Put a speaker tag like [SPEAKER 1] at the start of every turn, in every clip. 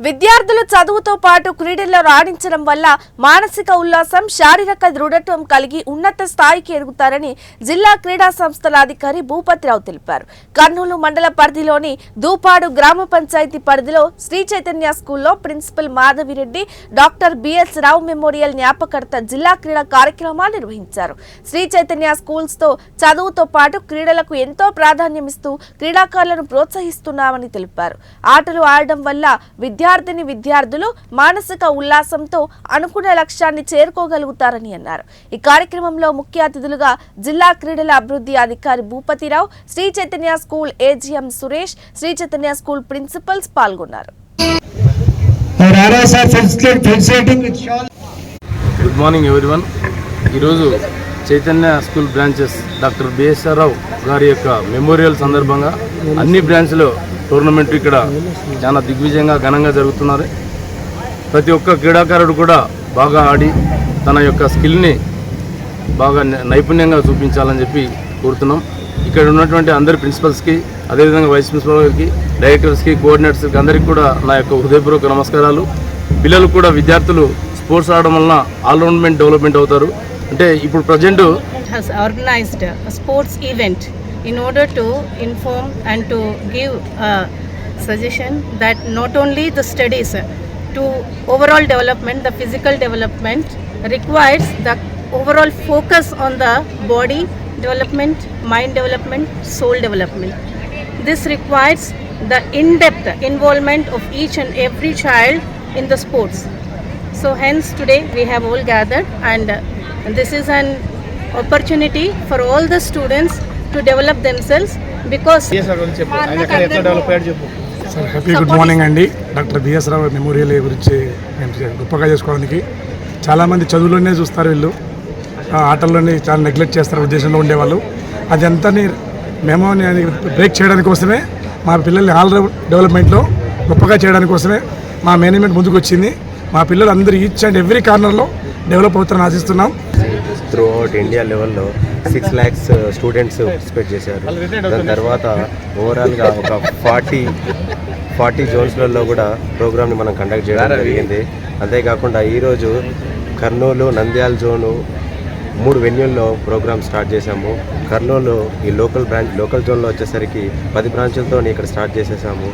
[SPEAKER 1] విద్యార్థులు చదువుతో పాటు క్రీడల్లో రాణించడం వల్ల మానసిక ఉల్లాసం శారీరక దృఢత్వం కలిగి ఉన్నత స్థాయికి ఎదుగుతారని జిల్లా క్రీడా సంస్థల అధికారి భూపతిరావు తెలిపారు. కర్నూలు మండల పరిధిలోని దూపాడు గ్రామ పంచాయతీ పరిధిలో శ్రీ చైతన్య స్కూల్లో principal Madhavi Reddy doctor BS Rao memorial జ్ఞాపకర్త జిల్లా క్రీడా కార్యక్రమాలు నిర్వహించారు. శ్రీ చైతన్య స్కూల్స్తో చదువుతో పాటు క్రీడలకు ఎంతో ప్రాధాన్యమిస్తూ క్రీడాకారులను ప్రోత్సహిస్తున్నామని తెలిపారు. ఆటలు ఆడడం వల్ల విద్యార్థిని విద్యార్థులు మానసిక ఉల్లాసంతో అనుకున్న లక్ష్యాన్ని చేరుకోగలుగుతారని అన్నారు. ఈ కార్యక్రమంలో ముఖ్య అతిథులుగా జిల్లా క్రీడల అభివృద్ధి అధికారి Bhupathi Rao Sri Chaitanya school AGM Suresh Sri Chaitanya school principals పాల్గొన్నారు.
[SPEAKER 2] గుడ్ మార్నింగ్ ఎవ్రీవన్ ఈరోజు Chaitanya school branches doctor BSR Rao గారి యొక్క మెమోరియల్ సందర్భంగా అన్ని బ్రాంచ్లో టోర్నమెంట్ ఇక్కడ చాలా దిగ్విజయంగా ఘనంగా జరుగుతున్నారు ప్రతి ఒక్క క్రీడాకారుడు కూడా బాగా ఆడి తన యొక్క స్కిల్ని బాగా నైపుణ్యంగా చూపించాలని చెప్పి కోరుతున్నాం. ఇక్కడ ఉన్నటువంటి అందరి ప్రిన్సిపల్స్కి అదేవిధంగా వైస్ ప్రిన్సిపల్ గారికి డైరెక్టర్స్కి కోఆర్డినేటర్స్కి అందరికీ కూడా నా యొక్క హృదయపూర్వక నమస్కారాలు. పిల్లలు కూడా విద్యార్థులు స్పోర్ట్స్ ఆడడం వలన ఆల్రౌండ్మెంట్ డెవలప్మెంట్ అవుతారు. అంటే ఇప్పుడు present
[SPEAKER 3] organized sports event in order to inform and to give a suggestion that not only the studies to overall development the physical development requires the overall focus on the body development mind development soul development. This requires the in-depth involvement of each and every child in the sports. So hence today we have all gathered and this is an opportunity for all the students to develop themselves because
[SPEAKER 4] sir happy good morning అండి. Doctor BS Rao memorial గురించి మేము గొప్పగా చేసుకోవడానికి చాలామంది చదువులోనే చూస్తారు వీళ్ళు. ఆటల్లోనే చాలా neglect చేస్తారు ఉద్దేశంలో ఉండేవాళ్ళు. అదంతా మేము బ్రేక్ చేయడానికి కోసమే మా పిల్లల్ని ఆల్ డెవలప్మెంట్లో గొప్పగా చేయడానికి కోసమే మా మేనేజ్మెంట్ ముందుకు వచ్చింది. మా పిల్లలు అందరూ ఈచ్ అండ్ ఎవ్రీ కార్నర్లో డెవలప్ అవుతారని ఆశిస్తున్నాం.
[SPEAKER 5] త్రూ అవుట్ ఇండియా లెవెల్లో సిక్స్ ల్యాక్స్ స్టూడెంట్స్ పార్టిసిపేట్ చేశారు. దాని తర్వాత ఓవరాల్గా ఒక ఫార్టీ ఫార్టీ జోన్స్లలో కూడా ప్రోగ్రామ్ని మనం కండక్ట్ చేయడం జరిగింది. అంతేకాకుండా ఈరోజు కర్నూలు నంద్యాల జోను మూడు వెన్యూల్లో ప్రోగ్రామ్ స్టార్ట్ చేశాము. కర్నూలు ఈ లోకల్ బ్రాంచ్ లోకల్ జోన్లో వచ్చేసరికి పది బ్రాంచులతో ఇక్కడ స్టార్ట్ చేసేసాము.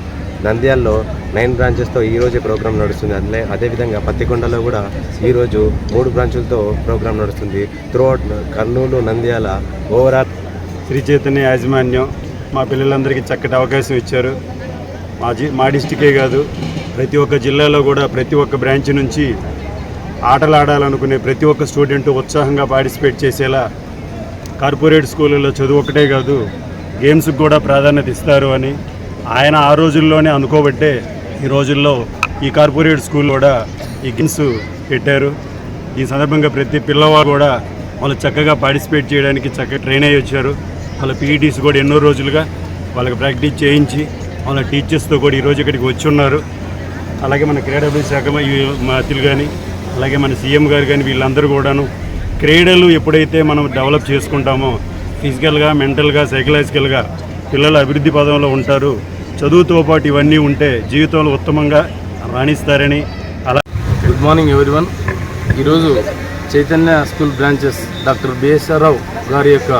[SPEAKER 5] నంద్యాలలో నైన్ బ్రాంచెస్తో ఈరోజే ప్రోగ్రాం నడుస్తుంది. అదే అదేవిధంగా పత్తికొండలో కూడా ఈరోజు మూడు బ్రాంచులతో ప్రోగ్రాం నడుస్తుంది. త్రూఅవుట్ కర్నూలు నంద్యాల ఓవరాల్
[SPEAKER 6] శ్రీ చైతన్య యాజమాన్యం మా పిల్లలందరికీ చక్కటి అవకాశం ఇచ్చారు. మా జి మా డిస్టికే కాదు ప్రతి ఒక్క జిల్లాలో కూడా ప్రతి ఒక్క బ్రాంచ్ నుంచి ఆటలు ఆడాలనుకునే ప్రతి ఒక్క స్టూడెంట్ ఉత్సాహంగా పార్టిసిపేట్ చేసేలా కార్పొరేట్ స్కూళ్ళలో చదువు ఒకటే కాదు గేమ్స్కి కూడా ప్రాధాన్యత ఇస్తారు అని ఆయన ఆ రోజుల్లోనే అనుకోబట్టే ఈ రోజుల్లో ఈ కార్పొరేట్ స్కూల్ కూడా ఈ గేమ్స్ పెట్టారు. ఈ సందర్భంగా ప్రతి పిల్లవాడు కూడా వాళ్ళు చక్కగా పార్టిసిపేట్ చేయడానికి చక్కగా ట్రైన్ అయ్యి వచ్చారు. వాళ్ళ పీఈటీస్ కూడా ఎన్నో రోజులుగా వాళ్ళకి ప్రాక్టీస్ చేయించి వాళ్ళ టీచర్స్తో కూడా ఈరోజు ఇక్కడికి వచ్చి ఉన్నారు. అలాగే మన క్రీడాభివృద్ధి శాఖ మాతులు కానీ అలాగే మన సీఎం గారు కానీ వీళ్ళందరూ కూడాను క్రీడలు ఎప్పుడైతే మనం డెవలప్ చేసుకుంటామో ఫిజికల్గా మెంటల్గా సైకలాజికల్గా పిల్లలు అభివృద్ధి పదంలో ఉంటారు. చదువుతో పాటు ఇవన్నీ ఉంటే జీవితంలో ఉత్తమంగా రాణిస్తారని అలా
[SPEAKER 2] గుడ్ మార్నింగ్ ఎవ్రీవన్ ఈరోజు Chaitanya school branches doctor BSR Rao గారి యొక్క